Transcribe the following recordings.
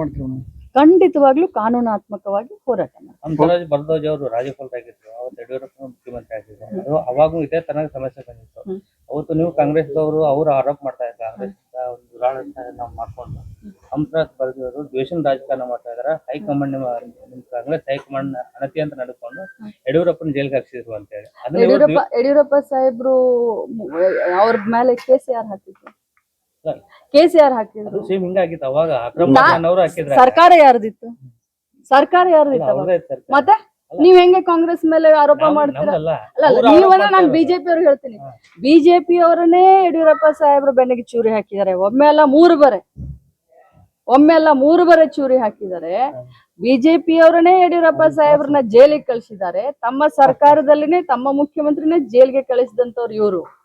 ಮಾಡ್ತೀವಿ ನಾವು. ಖಂಡಿತವಾಗ್ಲೂ ಕಾನೂನಾತ್ಮಕವಾಗಿ ಹೋರಾಟ ಮಾಡ್ತಾರೆ ಭರದ್ವಾಜ್ ಅವರು ರಾಜ್ಯಪಾಲರಾಗಿದ್ರು ಅವತ್ತು ಯಡಿಯೂರಪ್ಪ ಮುಖ್ಯಮಂತ್ರಿ ಆಗಿದ್ರು. ಅವಾಗೂ ಇದೇ ತನಕ ಸಮಸ್ಯೆ ಬಂದಿತ್ತು. ಅವತ್ತು ನೀವು ಕಾಂಗ್ರೆಸ್ ಅವರು ಆರೋಪ ಮಾಡ್ತಾ ಇದ್ದಾರೆ ಕಾಂಗ್ರೆಸ್ ಒಂದು ನಾವು ಮಾಡ್ಕೊಂಡು. ಹಂಸರಾಜ್ ಭರದ್ವಾಜ್ ಅವರು ದ್ವೇಷನ ರಾಜಕಾರಣ ಮಾಡ್ತಾ ಇದಾರೆ ಹೈಕಮಾಂಡ್ ಕಾಂಗ್ರೆಸ್ ಹೈಕಮಾಂಡ್ ಅನತಿ ಅಂತ ನಡ್ಕೊಂಡು ಯಡಿಯೂರಪ್ಪನ ಜೈಲ್ಗೆ ಹಾಕ್ಸಿದ್ರು ಅಂತ ಹೇಳಿ. ಯಡಿಯೂರಪ್ಪ ಯಡಿಯೂರಪ್ಪ ಸಾಹೇಬ್ರು ಅವ್ರ ಮೇಲೆ ಕೇಸ್ ಸಿ ಆರ್ ಹಾಕಿದ್ರು? ಸರ್. ಕೆ ಸಿ ಆರ್ ಹಾಕಿದ್ರು. ಅದು ಸೇಮ್ ಹಿಂಗಾಗಿತ್ತು. ಅವಾಗ ಅಕ್ರಮ್ ನಾ- ಅವರು ಹಾಕಿದ್ರೆ ಸರ್ಕಾರ ಯಾರ್ದಿತ್ತು? ಸರ್ಕಾರ ಯಾರ್ದಿತ್ತು? ಮತ್ತೆ? ನೀವ್ ಹೆಂಗೆ ಕಾಂಗ್ರೆಸ್ ಮೇಲೆ ಆರೋಪ ಮಾಡ್ತೀರಾ? ಅಲ್ಲ ನೀವನ್ನ ನಾನು ಬಿಜೆಪಿ ಅವ್ರಿಗೆ ಹೇಳ್ತೀನಿ. ಬಿಜೆಪಿ ಅವರನ್ನೇ ಯಡಿಯೂರಪ್ಪ ಸಾಹೇಬ್ರ ಬೆನ್ನಿಗೆ ಚೂರಿ ಹಾಕಿದ್ದಾರೆ. ಒಮ್ಮೆ ಅಲ್ಲ ಮೂರು ಬರೆ. ಒಮ್ಮೆ ಅಲ್ಲ ಮೂರು ಬರೆ ಚೂರಿ ಹಾಕಿದ್ದಾರೆ. ಬಿಜೆಪಿ ಅವರನ್ನೇ ಯಡಿಯೂರಪ್ಪ ಸಾಹೇಬ್ರನ್ನ ಜೈಲಿಗೆ ಕಳಿಸಿದ್ದಾರೆ. ತಮ್ಮ ಸರ್ಕಾರದಲ್ಲಿನೇ ತಮ್ಮ ಮುಖ್ಯಮಂತ್ರಿನೇ ಜೈಲಿಗೆ ಕಳಿಸಿದಂತವ್ರು ಇವರು.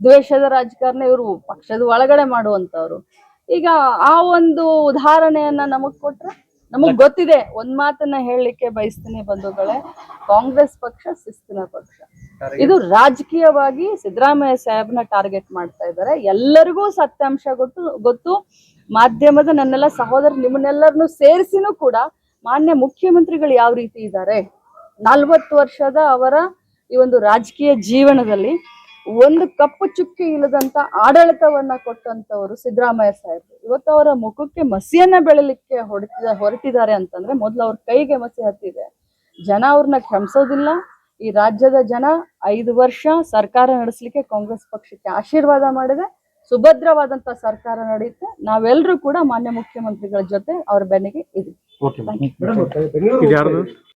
ದ್ವೇಷದ ರಾಜಕಾರಣ ಇವರು ಪಕ್ಷದ ಒಳಗಡೆ ಮಾಡುವಂತವ್ರು ಈಗ ಆ ಒಂದು ಉದಾಹರಣೆಯನ್ನ ನಮಗ್ ಕೊಟ್ರೆ ನಮಗ್ ಗೊತ್ತಿದೆ. ಒಂದ್ ಮಾತನ್ನ ಹೇಳಲಿಕ್ಕೆ ಬಯಸ್ತೀನಿ ಬಂಧುಗಳೇ. ಕಾಂಗ್ರೆಸ್ ಪಕ್ಷ ಶಿಸ್ತಿನ ಪಕ್ಷ. ಇದು ರಾಜಕೀಯವಾಗಿ ಸಿದ್ದರಾಮಯ್ಯ ಸಾಹೇಬ್ನ ಟಾರ್ಗೆಟ್ ಮಾಡ್ತಾ ಇದ್ದಾರೆ. ಎಲ್ಲರಿಗೂ ಸತ್ಯಾಂಶ ಗೊತ್ತು ಗೊತ್ತು. ಮಾಧ್ಯಮದ ನನ್ನೆಲ್ಲ ಸಹೋದರ ನಿಮ್ಮನ್ನೆಲ್ಲರನ್ನು ಸೇರಿಸಿನೂ ಕೂಡ ಮಾನ್ಯ ಮುಖ್ಯಮಂತ್ರಿಗಳು ಯಾವ ರೀತಿ ಇದ್ದಾರೆ? ನಲ್ವತ್ತು ವರ್ಷದ ಅವರ ಈ ಒಂದು ರಾಜಕೀಯ ಜೀವನದಲ್ಲಿ ಒಂದು ಕಪ್ಪು ಚುಕ್ಕಿ ಇಲ್ಲದಂತ ಆಡಳಿತವನ್ನ ಕೊಟ್ಟಂತವರು ಸಿದ್ದರಾಮಯ್ಯ ಸಾಹೇಬ್ ಇವತ್ತು ಅವರ ಮುಖಕ್ಕೆ ಮಸಿಯನ್ನ ಬೆಳಲಿಕ್ಕೆ ಹೊರಟಿದ ಹೊರಟಿದ್ದಾರೆ ಅಂತಂದ್ರೆ ಮೊದಲು ಅವ್ರ ಕೈಗೆ ಮಸಿ ಹತ್ತಿದೆ. ಜನ ಅವ್ರನ್ನ ಕ್ಷಮಿಸೋದಿಲ್ಲ ಈ ರಾಜ್ಯದ ಜನ ಐದು ವರ್ಷ ಸರ್ಕಾರ ನಡೆಸಲಿಕ್ಕೆ ಕಾಂಗ್ರೆಸ್ ಪಕ್ಷಕ್ಕೆ ಆಶೀರ್ವಾದ ಮಾಡಿದೆ. ಸುಭದ್ರವಾದಂತ ಸರ್ಕಾರ ನಡೆಯುತ್ತೆ. ನಾವೆಲ್ಲರೂ ಕೂಡ ಮಾನ್ಯ ಮುಖ್ಯಮಂತ್ರಿಗಳ ಜೊತೆ ಅವ್ರ ಬೆನ್ನಿಗೆ ಇದೆ